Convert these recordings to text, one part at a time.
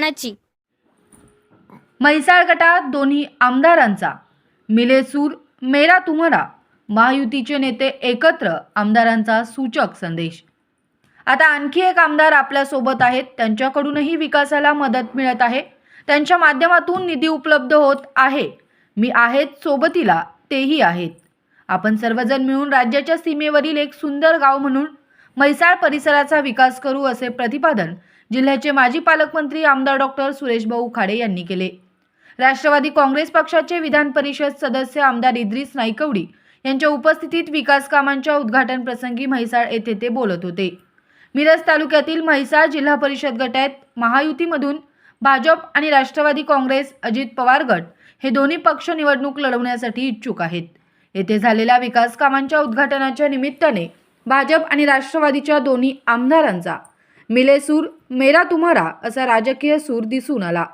मानाची म्हैसाळ गटात दोन्ही आमदारांचा मिलेसूर मेरा तुम्हारा महायुतीचे नेते एकत्र आमदारांचा सूचक संदेश. आता आणखी एक आमदार आपल्यासोबत आहेत. त्यांच्याकडूनही विकासाला मदत मिळत आहे. त्यांच्या माध्यमातून निधी उपलब्ध होत आहे. मी आहेत सोबतीला तेही आहेत. आपण सर्वजण मिळून राज्याच्या सीमेवरील एक सुंदर गाव म्हणून म्हैसाळ परिसराचा विकास करू असे प्रतिपादन जिल्ह्याचे माजी पालकमंत्री आमदार डॉक्टर सुरेशभाऊ खाडे यांनी केले. राष्ट्रवादी काँग्रेस पक्षाचे विधान परिषद सदस्य आमदार इद्रिस नाईकवडी यांच्या उपस्थितीत विकास कामांच्या उद्घाटन प्रसंगी म्हैसाळ येथे ते बोलत होते. मिरज तालुक्यातील म्हैसाळ जिल्हा परिषद गटात महायुतीमधून भाजप आणि राष्ट्रवादी काँग्रेस अजित पवार गट हे दोन्ही पक्ष निवडणूक लढवण्यासाठी इच्छुक आहेत. येथे झालेल्या विकास कामांच्या उद्घाटनाच्या निमित्ताने भाजप आणि राष्ट्रवादीच्या दोन्ही आमदारांचा. मिलेसूर मेरा तुम्हारा असा राजकीय सूर दिसून आला.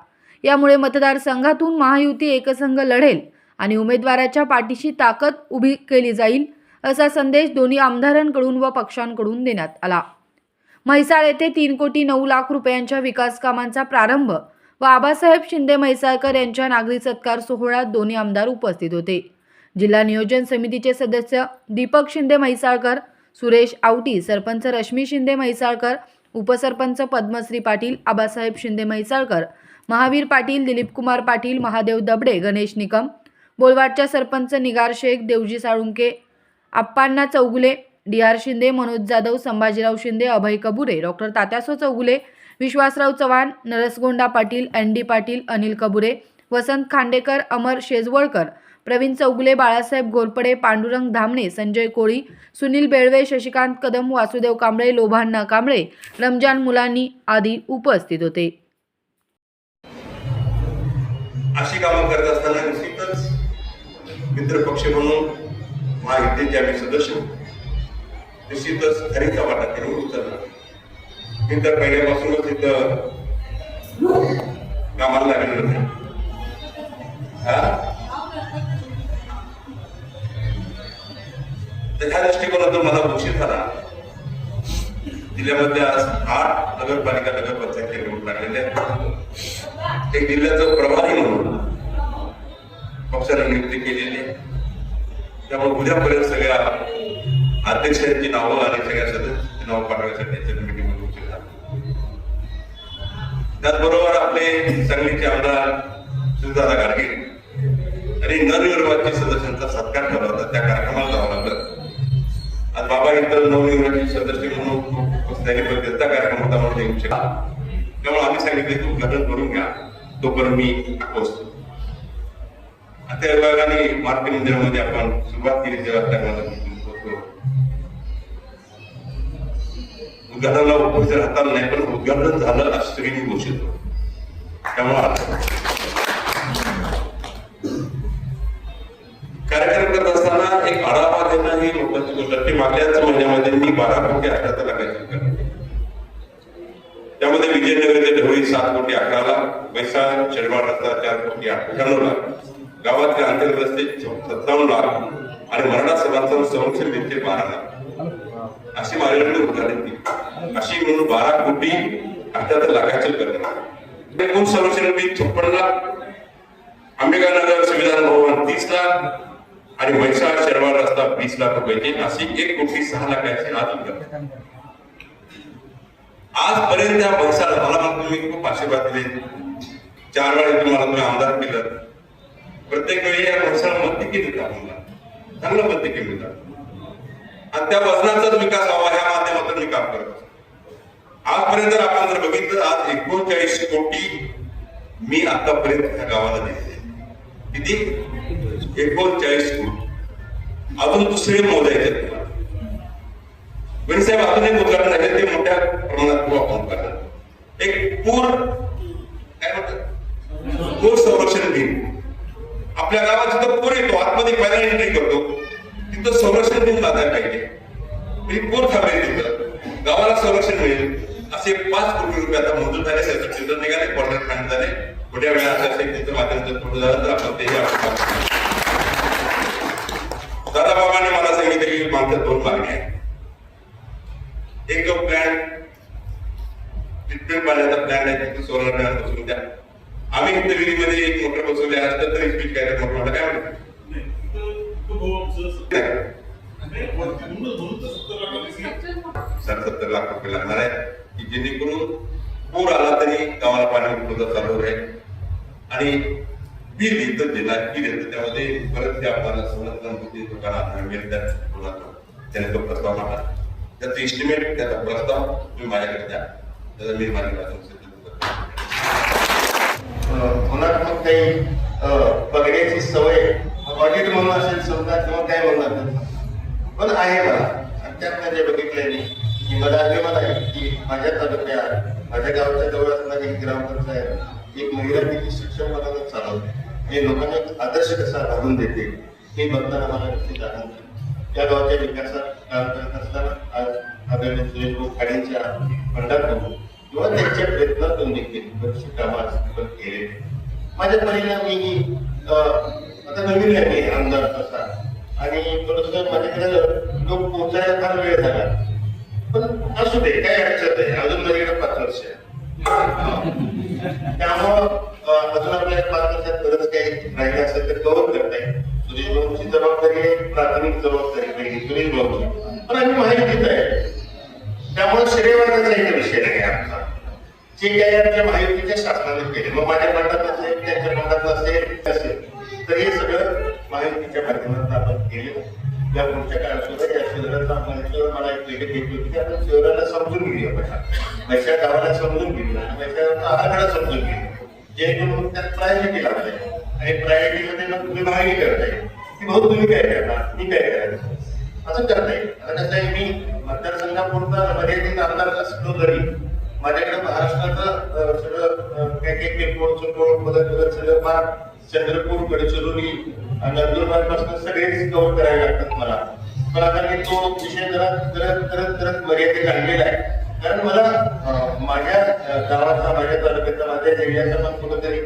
यामुळे मतदारसंघातून महायुती एकसंघ लढेल आणि उमेदवाराच्या पाठीशी ताकद उभी केली जाईल असा संदेश दोन्ही आमदारांकडून व पक्षांकडून देण्यात आला. म्हैसाळ येथे तीन कोटी नऊ लाख रुपयांच्या विकास कामांचा प्रारंभ व आबासाहेब शिंदे म्हैसाळकर यांच्या नागरी सत्कार सोहळ्यात दोन्ही आमदार उपस्थित होते. जिल्हा नियोजन समितीचे सदस्य दीपक शिंदे म्हैसाळकर सुरेश आवटी सरपंच रश्मी शिंदे म्हैसाळकर उपसरपंच पद्मश्री पाटील आबासाहेब शिंदे म्हैसाळकर महावीर पाटील दिलीपकुमार पाटील महादेव दबडे गणेश निकम बोलवाडच्या sarpanch Nigar Shaikh Devji Salunke आप्पांना Chougule D R Shinde Manoj Jadhav Sambhajirao Shinde Abhay Kabure doctor Tatyaso Chougule Vishwasrao Chavan Narasgonda Patil N D Patil Anil Kabure Vasant Khandekar Amar Shejwalkar Pravin Chougule Balasaheb Ghorpade Pandurang Dhamane Sanjay Koli Sunil Belwe Shashikant Kadam Vasudev Kamble लोभांना Kamble Ramzan Mulani आदी उपस्थित होते. अशी कामं करत असताना निश्चितच मित्र पक्ष म्हणून महायुतीचे आम्ही सदस्य निश्चितच खरीचा वाटा त्यांनी उचलला मी तर पहिल्यापासूनच इथं कामाला लागलेलं नाही दृष्टिकोनातून झाला. जिल्ह्यामध्ये आज आठ नगरपालिका नगरपंचायती निवडून लागलेल्या आहेत. एक जिल्ह्याचं प्रभारी म्हणून पक्षाने नियुक्ती केलेली त्यामुळे उद्यापर्यंत सगळ्या अध्यक्षांची नावं आणि सगळ्या सदस्यांची नावं पाठवण्यासाठी त्यांच्या मीटिंग उशीर झाला. त्याचबरोबर आपले सांगलीचे आमदार सुधारा गाडगे आणि नवनिर्वाचित सदस्यांचा सत्कार केला होता त्या कार्यक्रमाला बाबा इतर नवनिर्वाचित सदस्य म्हणून त्यांनी पण त्यांचा कार्यक्रम होता म्हणून येऊ शकला त्यामुळे आम्ही सांगितले तू उद्घाटन करून घ्या. तोपर्यंत मी पोहोचतो आता विभागाने मारुती मंदिरामध्ये आपण सुरुवात केली तेव्हा त्या उद्घाटनाला उपस्थित राहताना नाही पण उद्घाटन झालं असं सगळी मी घोषित त्यामुळे कार्यक्रम करत असताना एक आढावा देणं ही महत्वाची गोष्ट मागल्याच महिन्यामध्ये मी बारा कोटी अठरा लाखाची विकास त्यामध्ये विजयनगरचे ढवळी सात कोटी अकराला वैसाळ शेरवाड रस्ता चार कोटी अठ्ठ्याण्णव लाख गावातले अंतर रस्ते सत्तावन्न लाख आणि मराठा सभांचा संरक्षण देते बारा लाख अशी माझ्याकडे उदाहरण दिली अशी म्हणून बारा कोटी अठ्ठ्याहत्तर लाखाचे करणार एकूण संरक्षण भिंत छप्पन्न लाख अंबिकानगर संविधान भवन तीस लाख आणि म्हैसाळ शर्मा रस्ता वीस लाख रुपयाची अशी एक कोटी सहा लाखाची आज आजपर्यंत त्या म्हैसाळ मला म्हणतो तुम्ही खूप आशीर्वाद दिले. चार वेळेस तुम्हाला तुम्ही आमदार केलं. प्रत्येक वेळी या म्हैसाळमध्ये केली आपल्याला चांगलं मध्य केली आणि त्या वजनाचाच विकास व्हावा ह्या माध्यमातून मी काम करत आजपर्यंत जर आपण जर बघितलं आज एकोणचाळीस कोटी मी आतापर्यंत ह्या गावाला दिले किती? एकोणचाळीस कोटी. अजून दुसरे मोजायचे आहेत. साहेब अजून एक उदाहरण आहे ते मोठ्या प्रमाणात तू आपण करणार एक पूर काय म्हणतात? पूर संरक्षण दिन. आपल्या गावात जिथं पूर येतो आतमध्ये पहिला एंट्री करतो तिथं संरक्षण दिन बांधायला पाहिजे. म्हणजे पूर थांबेल तिथं. गावाला संरक्षण मिळेल. असे पाच कोटी रुपये आता मंजूर झाले त्याचं चित्र निघाले कॉन्ट्रॅक्ट फाईन झाले. पुढ्या वेळा असं असेल त्याचं माध्यमातून थोडं झालं तर आपण तेही आपण दादाबाबांनी मला सांगितलं की माझ्या दोन मागण्या आहेत. एक जो प्लॅन ट्रीटमेंट पाण्याचा प्लॅन आहे तिथे सोलर पॅनल बसवून द्या. आम्ही इथे विहिरीमध्ये एक मोटर बसवली असतं तरी स्पीच काय मोटर. काय म्हणतो आमचं सत्तर- लाख रुपये लागणार आहे. की जेणेकरून पूर आला तरी गावाला पाणी उपलब्ध चालू राहील आणि बिल इथं देणार बिल येतं त्यामध्ये परत ते आपल्याला संरक्षण होते दुकानात मिळेल त्या कोणाला त्याने तो प्रस्ताव मांडला. त्याचं इस्टिमेट त्याचा प्रस्ताव तुम्ही माझ्याकडे द्या. त्याचा मी माझ्या वाचून काही अं, बघण्याची सवय ऑडिट म्हणून असेल समजा किंवा काय म्हणणार पण आहे मला. त्यात म्हणजे बघितल्याने की मला अभिमान आहे की माझ्या तालुक्यात माझ्या गावच्या जवळ असणारी एक ग्रामपंचायत एक महिला तिची शिक्षण पदावर चालवते. हे लोकांना एक आदर्श कसा घालून देते हे बघताना मला नक्कीच आनंद त्या गावाच्या विकासात काम करत असताना आज आदरणीय सुरेश खाडेंच्या फंडातून किंवा त्यांच्या प्रयत्नातून देखील बरीचशी कामं आज केले. माझ्या परीने मी आता नवीन आहे मी आमदार तसा. आणि थोडस माझ्याकडे लोक पोहोचायला फार वेळ झाला. पण असू दे काय अडचण नाही. अजून माझ्याकडे पाच वर्ष आहे. त्यामुळं अजून आपल्या पाच वर्षात बरंच काही राहिली असेल तर गौरव करता येईल. सुरेश भाऊची जबाबदारी आहे प्राथमिक जबाबदारी पहिली सुरेश भाऊची. पण आम्ही माहिती देत आहे. त्यामुळे श्रेयवादाचा एक विषय नाही आमचा. जे काही आमच्या महायुतीच्या शासनाने केले मग माझ्या मंडळात असेल त्यांच्या मंडळात असेल असेल तर हे सगळं महायुतीच्या माध्यमातून आपण केले. या पुढच्या काळात सुद्धा या शहराचा मला एक क्रिकेट घेतली होती की आपण शहराला समजून घेऊया पहिला वैशा गावाला समजून घेऊया. आणि वैशाचा आराखडा समजून घेऊया. जेणेकरून त्यात प्रायोरिटी लावता येईल आणि प्रायोरिटीमध्ये मग तुम्ही मागणी करता येईल की भाऊ तुम्ही काय करणार? मी काय करायचं असं करता येईल आता कसं आहे मी मतदारसंघापुरता मर्यादित आमदार असलो तरी माझ्याकडे महाराष्ट्राचं सगळं अं, काय काय किरकोळ चोकोळ मदत मदत सगळं फार चंद्रपूर गडचिरोली आणि नंदुरबारपासून सगळेच कव्हर करायला लागतात मला. आता मी तो विषय जरा करत करत करत मर्यादित आणलेला आहे. कारण मला माझ्या गावाचा माझ्या तालुक्याचा माझ्या जिल्ह्याचा पण कुठेतरी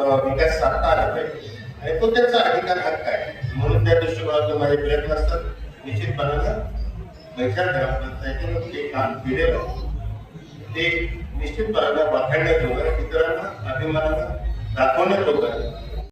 विकास साधता आला पाहिजे. आणि तो त्याचा अधिकार हक्क आहे. म्हणून त्या दृष्टिकोनातून माझे प्रयत्न असतात. निश्चितपणानं वैशाख ग्रामपंचायतीनं ते काम केलेलं. ते निश्चितपणानं वाखाणण्याजोगं आहे, इतरांना अभिमानानं दाखवण्यात आहे.